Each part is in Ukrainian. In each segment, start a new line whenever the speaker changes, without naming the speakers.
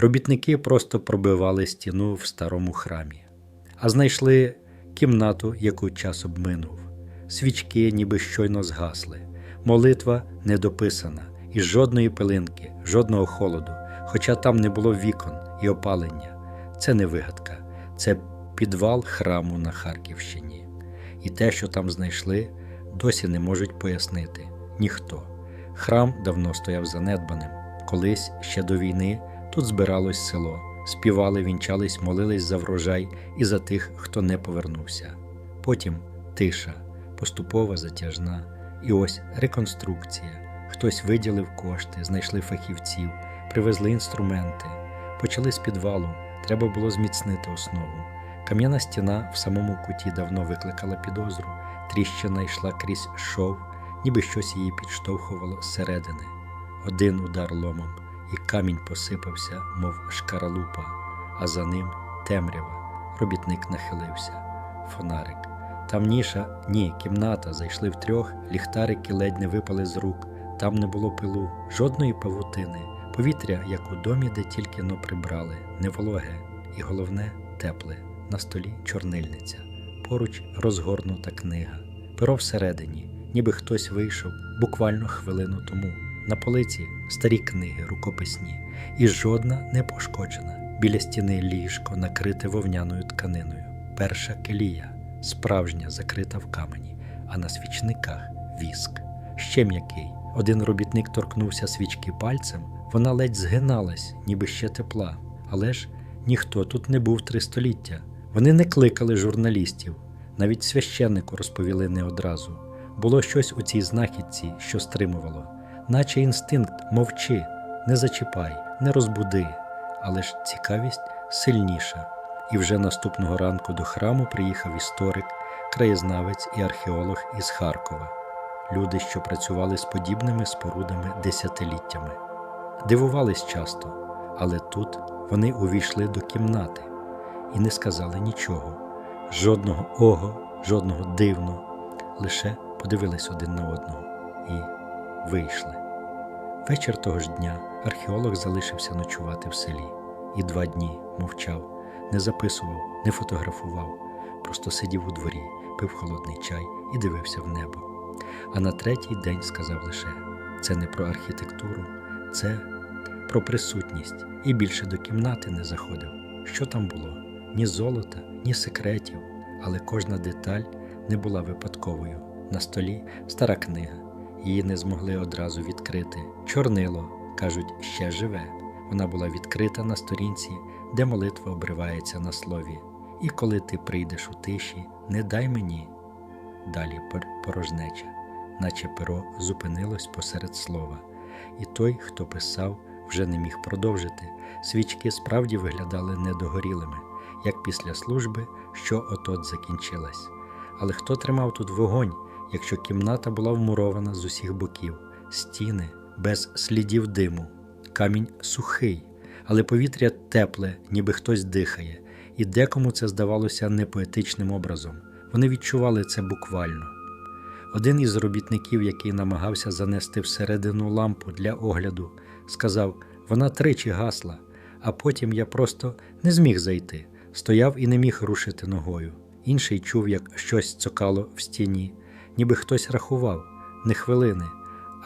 Робітники просто пробивали стіну в старому храмі, а знайшли кімнату, яку час обминув. Свічки ніби щойно згасли, молитва недописана, і жодної пилинки, жодного холоду, хоча там не було вікон і опалення. Це не вигадка, це підвал храму на Харківщині. І те, що там знайшли, досі не можуть пояснити ніхто. Храм давно стояв занедбаним. Колись ще до війни тут збиралось село, співали, вінчались, молились за врожай і за тих, хто не повернувся. Потім тиша, поступова затяжна, і ось реконструкція. Хтось виділив кошти, знайшли фахівців, привезли інструменти, почали з підвалу, треба було зміцнити основу. Кам'яна стіна в самому куті давно викликала підозру, тріщина йшла крізь шов, ніби щось її підштовхувало зсередини. Один удар ломом, і камінь посипався, мов шкаралупа, а за ним темрява. Робітник нахилився. Фонарик. Там ніша, ні, кімната, зайшли втрьох, ліхтарики ледь не випали з рук. Там не було пилу, жодної павутини, повітря, як у домі, де тільки но прибрали, не вологе, і головне тепле. На столі чорнильниця, поруч розгорнута книга, перо всередині, ніби хтось вийшов буквально хвилину тому. На полиці старі книги, рукописні, і жодна не пошкоджена. Біля стіни ліжко накрите вовняною тканиною. Перша келія, справжня, закрита в камені, а на свічниках віск. Ще м'який. Один робітник торкнувся свічки пальцем, вона ледь згиналась, ніби ще тепла. Але ж ніхто тут не був три століття. Вони не кликали журналістів, навіть священнику розповіли не одразу. Було щось у цій знахідці, що стримувало, наче інстинкт мовчи, не зачіпай, не розбуди. Але ж цікавість сильніша. І вже наступного ранку до храму приїхав історик, краєзнавець і археолог із Харкова, люди, що працювали з подібними спорудами десятиліттями. Дивувались часто, але тут вони увійшли до кімнати і не сказали нічого, жодного ого, жодного дивно, лише подивились один на одного і вийшли. Вечір того ж дня археолог залишився ночувати в селі і два дні мовчав, не записував, не фотографував, просто сидів у дворі, пив холодний чай і дивився в небо. А на третій день сказав лише: це не про архітектуру, це про присутність, і більше до кімнати не заходив. Що там було? Ні золота, ні секретів, але кожна деталь не була випадковою. На столі стара книга, її не змогли одразу відкрити. Чорнило, кажуть, ще живе. Вона була відкрита на сторінці, де молитва обривається на слові. І коли ти прийдеш у тиші, не дай мені. Далі порожнеча, наче перо зупинилось посеред слова, і той, хто писав, вже не міг продовжити. Свічки справді виглядали недогорілими, як після служби, що отот закінчилась. Але хто тримав тут вогонь, якщо кімната була вмурована з усіх боків, стіни без слідів диму, камінь сухий, але повітря тепле, ніби хтось дихає, і декому це здавалося непоетичним образом. Вони відчували це буквально. Один із робітників, який намагався занести всередину лампу для огляду, сказав: вона тричі гасла, а потім я просто не зміг зайти, стояв і не міг рушити ногою. Інший чув, як щось цокало в стіні, ніби хтось рахував не хвилини,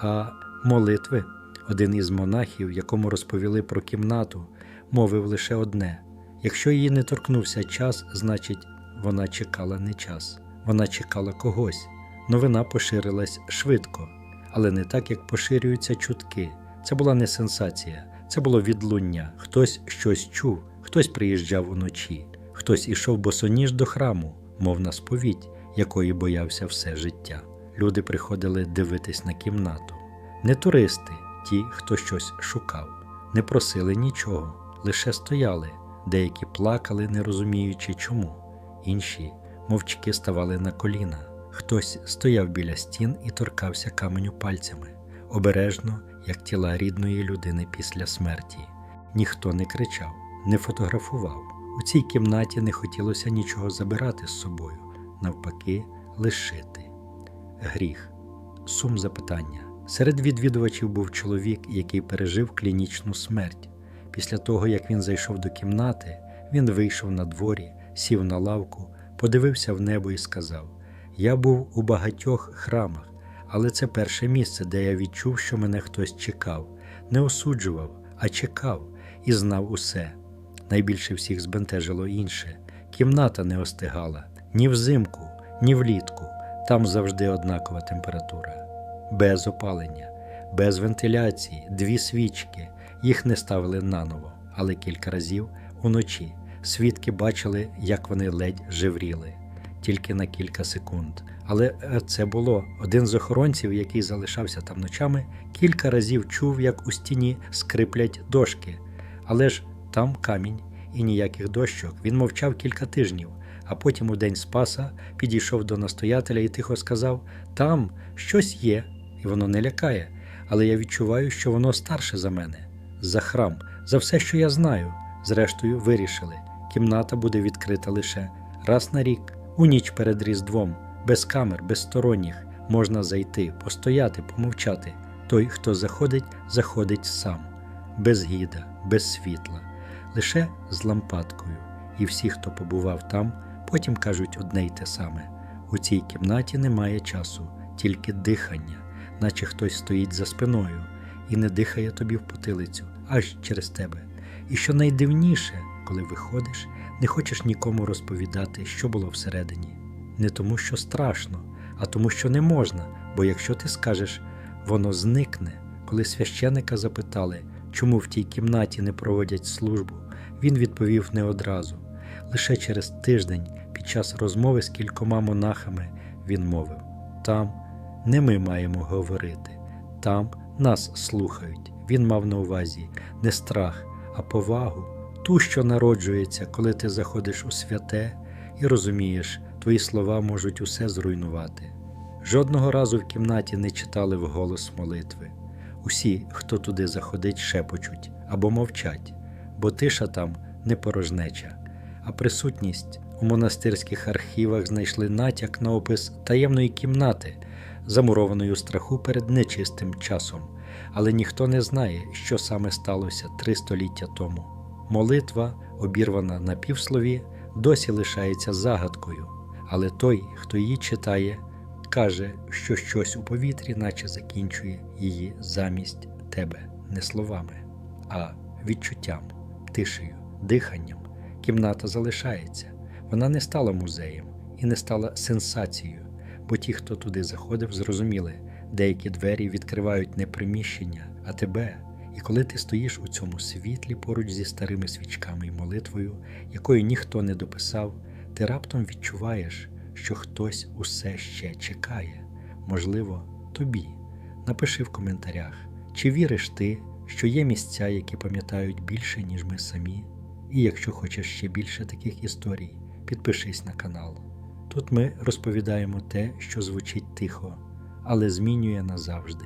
а молитви. Один із монахів, якому розповіли про кімнату, мовив лише одне: якщо її не торкнувся час, значить вона чекала не час, вона чекала когось. Новина поширилась швидко, але не так, як поширюються чутки. Це була не сенсація, це було відлуння. Хтось щось чув, хтось приїжджав уночі, хтось ішов босоніж до храму, мов на сповідь, якої боявся все життя. Люди приходили дивитись на кімнату. Не туристи, ті, хто щось шукав, не просили нічого, лише стояли, деякі плакали, не розуміючи чому, інші мовчки ставали на коліна. Хтось стояв біля стін і торкався каменю пальцями, обережно, як тіла рідної людини після смерті. Ніхто не кричав, не фотографував. У цій кімнаті не хотілося нічого забирати з собою, навпаки, лишити. Гріх, сум запитання. Серед відвідувачів був чоловік, який пережив клінічну смерть. Після того, як він зайшов до кімнати, він вийшов на дворі, сів на лавку, подивився в небо і сказав: Я був у багатьох храмах, але це перше місце, де я відчув, що мене хтось чекав, не осуджував, а чекав і знав усе. Найбільше всіх збентежило інше. Кімната не остигала ні взимку, ні влітку. Там завжди однакова температура. Без опалення, без вентиляції, дві свічки. Їх не ставили наново, але кілька разів уночі свідки бачили, як вони ледь живріли, тільки на кілька секунд. Але е, це було один з охоронців, який залишався там ночами, кілька разів чув, як у стіні скриплять дошки. Але ж там камінь і ніяких дощок. Він мовчав кілька тижнів, а потім у день Спаса підійшов до настоятеля і тихо сказав: Там щось є, і воно не лякає, але я відчуваю, що воно старше за мене, за храм, за все, що я знаю. Зрештою, вирішили, кімната буде відкрита лише раз на рік, у ніч перед Різдвом, без камер, без сторонніх, можна зайти, постояти, помовчати. Той, хто заходить, заходить сам, без гіда, без світла, лише з лампадкою. І всі, хто побував там, потім кажуть одне й те саме: у цій кімнаті немає часу, тільки дихання, наче хтось стоїть за спиною і не дихає тобі в потилицю, аж через тебе. І що найдивніше, коли виходиш, не хочеш нікому розповідати, що було всередині. Не тому, що страшно, а тому, що не можна, бо якщо ти скажеш, воно зникне. Коли священика запитали, чому в тій кімнаті не проводять службу, він відповів не одразу. Лише через тиждень, під час розмови з кількома монахами, він мовив: там не ми маємо говорити, там нас слухають. Він мав на увазі не страх, а повагу, ту, що народжується, коли ти заходиш у святе і розумієш, твої слова можуть усе зруйнувати. Жодного разу в кімнаті не читали вголос молитви. Усі, хто туди заходить, шепочуть або мовчать, бо тиша там не порожнеча, а присутність у монастирських архівах знайшли натяк на опис таємної кімнати, замурованої у страху перед нечистим часом, але ніхто не знає, що саме сталося три століття тому. Молитва, обірвана на півслові, досі лишається загадкою, але той, хто її читає, каже, що щось у повітрі, наче закінчує її замість тебе не словами, а відчуттям, тишею, диханням. Кімната залишається. Вона не стала музеєм і не стала сенсацією, бо ті, хто туди заходив, зрозуміли, деякі двері відкривають не приміщення, а тебе. І коли ти стоїш у цьому світлі поруч зі старими свічками і молитвою, якою ніхто не дописав, ти раптом відчуваєш, що хтось усе ще чекає, можливо, тобі. Напиши в коментарях, чи віриш ти, що є місця, які пам'ятають більше, ніж ми самі. І якщо хочеш ще більше таких історій, підпишись на канал. Тут ми розповідаємо те, що звучить тихо, але змінює назавжди.